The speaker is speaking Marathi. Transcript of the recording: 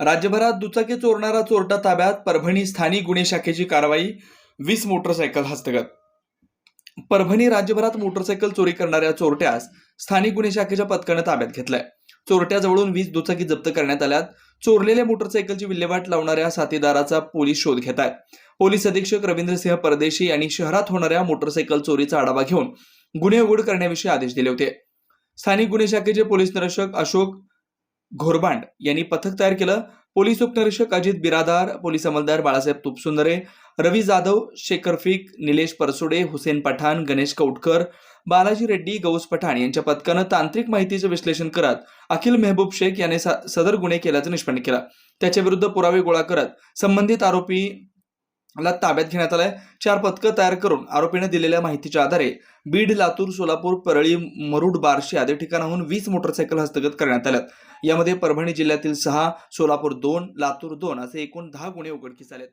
राज्यभरात दुचाकी चोरणारा चोरटा ताब्यात परभणी स्थानिक गुन्हे शाखेची कारवाई वीस मोटरसायकल हस्तगत. परभणी राज्यभरात मोटरसायकल चोरी करणाऱ्या चोरट्यास स्थानिक गुन्हे शाखेच्या पथकानं ताब्यात घेतलंय. चोरट्याजवळून वीस दुचाकी जप्त करण्यात आल्यात. चोरलेल्या मोटरसायकलची विल्हेवाट लावणाऱ्या साथीदाराचा पोलीस शोध घेत आहेत पोलीस अधीक्षक रवींद्रसिंह परदेशी यांनी शहरात होणाऱ्या मोटरसायकल चोरीचा आढावा घेऊन गुन्हे उघड करण्याविषयी आदेश दिले होते. स्थानिक गुन्हे शाखेचे पोलीस निरीक्षक अशोक घोरबांड यांनी पथक तयार केलं. पोलीस उपनिरीक्षक अजित बिरादार पोलीस अंमलदार बाळासाहेब तुपसुंदरे रवी जाधव शेखर फिक निलेश परसुडे हुसेन पठाण गणेश कौटकर बालाजी रेड्डी गौस पठाण यांच्या पथकानं तांत्रिक माहितीचं विश्लेषण करत अखिल मेहबूब शेख याने सदर गुन्हे केल्याचं निष्पन्न केलं. त्याच्या विरुद्ध पुरावे गोळा करत संबंधित आरोपी ला ताब्यात घेण्यात आलाय. चार पथकं तयार करून आरोपीने दिलेल्या माहितीच्या आधारे बीड लातूर सोलापूर परळी मरुड बार्शी आदी ठिकाणाहून वीस मोटरसायकल हस्तगत करण्यात आल्यात. यामध्ये परभणी जिल्ह्यातील सहा सोलापूर दोन लातूर दोन असे एकूण दहा गुन्हे उघडकीस आलेत.